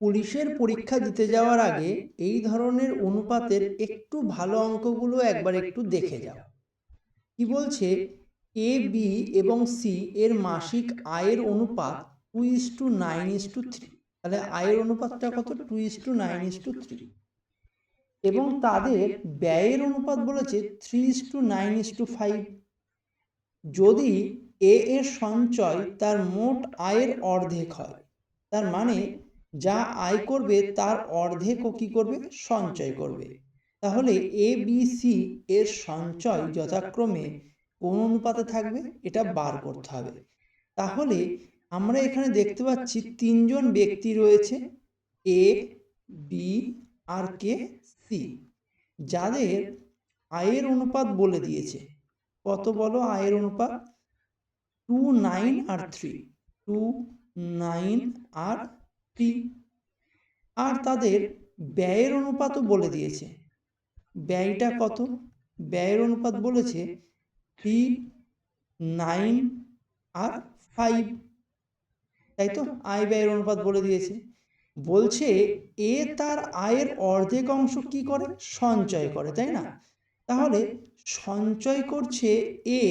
পুলিশের পরীক্ষা দিতে যাওয়ার আগে এই ধরনের অনুপাতের একটু ভালো অঙ্কগুলো একবার একটু দেখে যাও। কি বলছে? এ বি এবং সি এর মাসিক আয়ের অনুপাত two is two nine is two three তাহলে আয়ের অনুপাতটা কত? Two is two nine is two three এবং তাদের ব্যয়ের অনুপাত বলেছে three is two nine is two five যদি এ এর সঞ্চয় তার মোট আয়ের অর্ধেক হয়, তার মানে যা আয় করবে তার অর্ধেক ও কি করবে? সঞ্চয় করবে। তাহলে এ বি সি এর সঞ্চয় যথাক্রমে কোন অনুপাতে থাকবে? এটা বার করতে হবে। তাহলে আমরা এখানে দেখতে পাচ্ছি তিনজন ব্যক্তি রয়েছে। A B R K C যাদের আয়ের অনুপাত বলে দিয়েছে। কত বলো? আয়ের অনুপাত? টু নাইন আর থ্রি। টু নাইন আর থ্রি আর তাদের ব্যয়ের অনুপাতও বলে দিয়েছে। ব্যয়টা কত? ব্যয়ের অনুপাত বলেছে থ্রি নাইন আর ফাইভ তাই তো? আয় ব্যয়ের অনুপাত বলে দিয়েছে। বলছে এ তার আয়ের অর্ধেক অংশ কি করে? সঞ্চয় করে তাই না? তাহলে সঞ্চয় করছে এ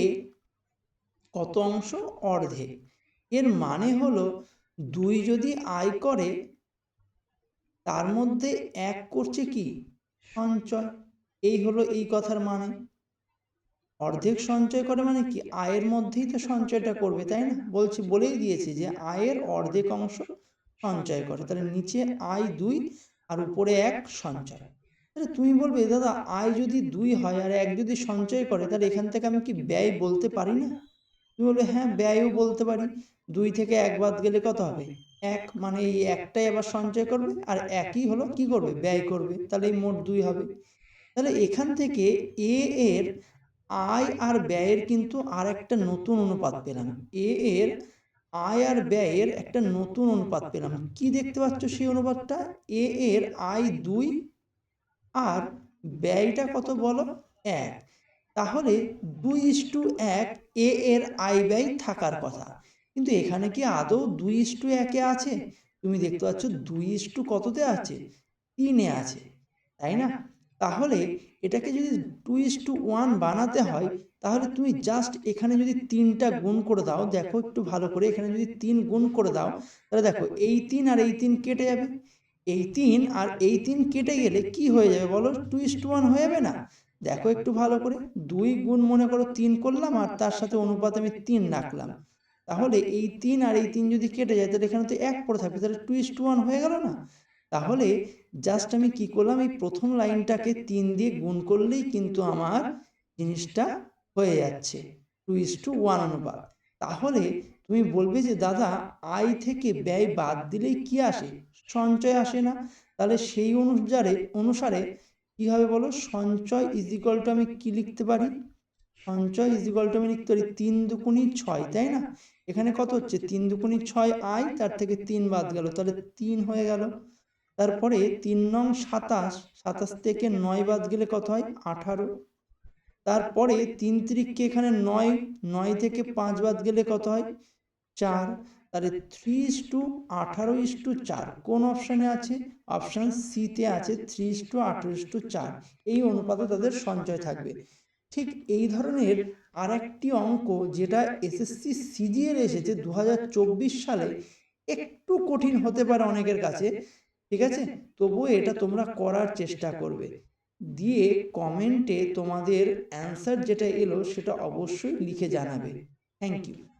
কত অংশ? অর্ধেক। এর মানে হলো দুই যদি আয় করে তার মধ্যে এক করছে কি? সঞ্চয়। এই হলো এই কথার মানে। অর্ধেক সঞ্চয় করে মানে কি? আয়ের মধ্যেই তো সঞ্চয়টা করবে তাই না? বলছি বলেই দিয়েছি যে আয়ের অর্ধেক অংশ সঞ্চয় করে। তাহলে নিচে আয় দুই আর উপরে এক সঞ্চয়। তাহলে তুমি বলবে দাদা আয় যদি দুই হয় আর এক যদি সঞ্চয় করে তাহলে এখান থেকে আমি কি ব্যয় বলতে পারি না? তুমি বলবে হ্যাঁ ব্যয়ও বলতে পারি। দুই থেকে এক বাদ গেলে কত হবে? এক মানে এই একটাই আবার সঞ্চয় করবে আর একই হলো কি করবে? ব্যয় করবে। তাহলে এই মোট দুই হবে। তাহলে এখান থেকে এ এর আয় আর ব্যয়ের কিন্তু আর একটা নতুন অনুপাত পেলাম। এ এর আয় আর ব্যয়ের একটা নতুন অনুপাত পেলাম। কি দেখতে পাচ্ছ সেই অনুপাতটা? এ এর আয় দুই আর ব্যয়টা কত বলো? এক। তাহলে দুই ইস্টু এক এ এর আয় ব্যয় থাকার কথা। কিন্তু এখানে কি আদৌ দুই ইস্টু একে আছে? তুমি দেখতে পাচ্ছ দুই ইস্টু কততে আছে? তিনে আছে। তাই না? তাহলে এটাকে যদি টু ইস টু ওয়ান বানাতে হয় তাহলে তুমি জাস্ট এখানে যদি তিনটা গুণ করে দাও দেখো একটু ভালো করে এখানে যদি তিন গুণ করে দাও তাহলে দেখো এই তিন আর এই তিন কেটে যাবে এই তিন আর এই তিন কেটে গেলে কি হয়ে যাবে বলো টু ইস টু ওয়ান হয়ে যাবে না দেখো একটু ভালো করে, দুই গুণ মনে করো তিন করলাম আর তার সাথে অনুপাতে আমি তিন রাখলাম। তাহলে এই তিন আর এই তিন যদি কেটে যায়, তাহলে এখানে তো এক পড়ে থাকবে, তাহলে টু ইস টু ওয়ান হয়ে গেল না? তাহলে জাস্ট আমি কি করলাম, এই প্রথম লাইনটাকে তিন দিয়ে গুণ করলেই কিন্তু আমার জিনিসটা হয়ে যাচ্ছে টু ইস টু ওয়ান অনুপাত। তাহলে তুমি বলবে যে, দাদা আয় থেকে ব্যয় বাদ দিলেই কি আসে? সঞ্চয় আসে না? তাহলে সেই অনুসারে অনুসারে কি হবে বলো? সঞ্চয় ইজিকল টু আমি কি লিখতে পারি? সঞ্চয় ইজিকল টু আমি লিখতে পারি তিন দুকুনি ছয়, তাই না? এখানে কত হচ্ছে? তিন দুকুনি ছয় আয়, তার থেকে তিন বাদ গেল, তাহলে তিন হয়ে গেল। তারপরে তিন নং সাতাশ সাতাশ থেকে নয় বাদ গেলে কত হয়? আঠারো। তারপরে তিন তিরিককে এখানে নয় নয় থেকে পাঁচ বাদ গেলে কত হয়? চার তাহলে থ্রি ইস টু আঠারো ইস টু চার কোন অপশানে আছে? অপশান সিতে আছে থ্রি ইস টু আঠারো ইস টু চার। এই অনুপাতে তাদের সঞ্চয় থাকবে। ঠিক এই ধরনের আর একটি অঙ্ক যেটা এসএসসি সিজিএর এসেছে দু হাজার চব্বিশ সালে। একটু কঠিন হতে পারে অনেকের কাছে। ঠিক আছে? তবুও এটা তোমরা করার চেষ্টা করবে। দিয়ে কমেন্টে তোমাদের অ্যান্সার যেটা এলো সেটা অবশ্যই লিখে জানাবে। Thank you